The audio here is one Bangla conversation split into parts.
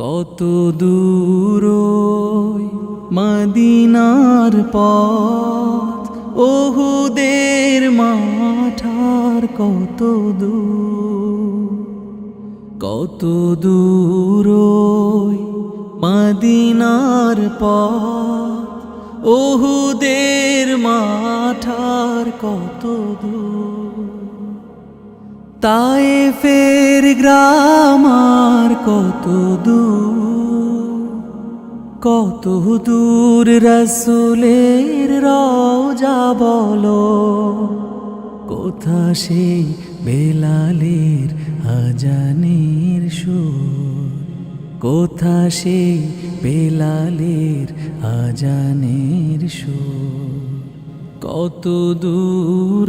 কত দূর মদিনার পথ। ওহুদের মাঠার কত কত দূর মদিনার পথ। ওহুদের মাঠার কত দূর। তাই ফের গ্রামার কত দূর কত দূর রসুলের রওজা বলো, কোথা সেই বেলালের আজানের সুর, কোথা সেই বেলালের আজানের সুর, কত দূর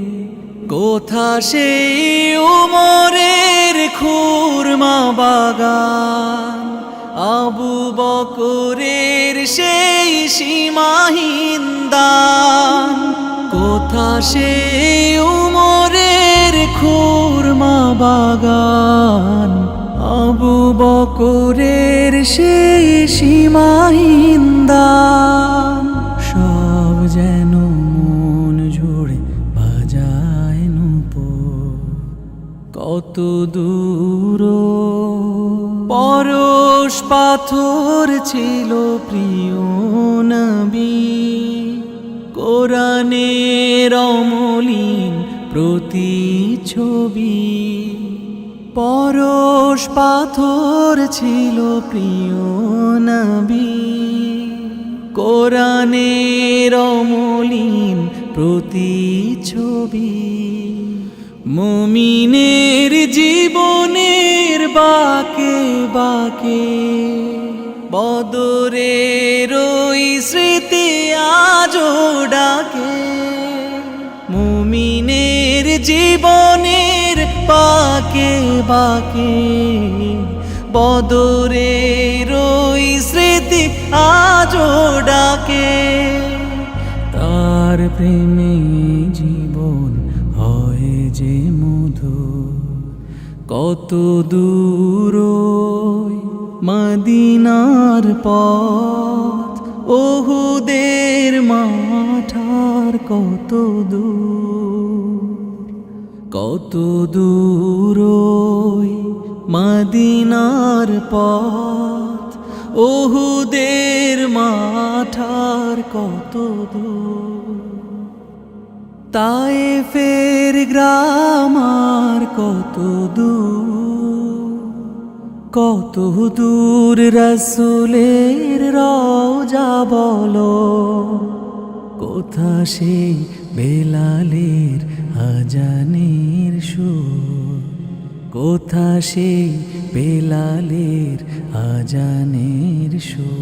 কোথা সেই উমরের খুরমা বাগান? আবু বকরের সেই সীমাহীন দান। কোথা সেই উমরের খুরমা বাগান? আবু বকরের সেই সীমাহীন দান। কত দূর। পরশ পাথর ছিল প্রিয় নবী। কোরআনের অমলিন প্রতিছবি পরশ পাথর ছিল প্রিয় নবী। কোরআনের অমলিন প্রতিছবি মুমিনের জীবনের বাকে বাকে, বদরের ওই স্মৃতি আজো ডাকে। মুমিনের জীবনের পাকে বাকে, বদরের ওই স্মৃতি আজো ডাকে। তার প্রেমে যে মধু কত দূর মদিনার পথ, ওহুদের মাঠার কত দূর কত দূর মদিনার পথ, ওহুদের মাঠার কত দূর। তাই ফের গ্রামার কত দূর কত দূর রসুলের রওজা বলো। কোথা সেই বেলালের আজানের সুর? কোথা সেই বেলালের আজানের সুর?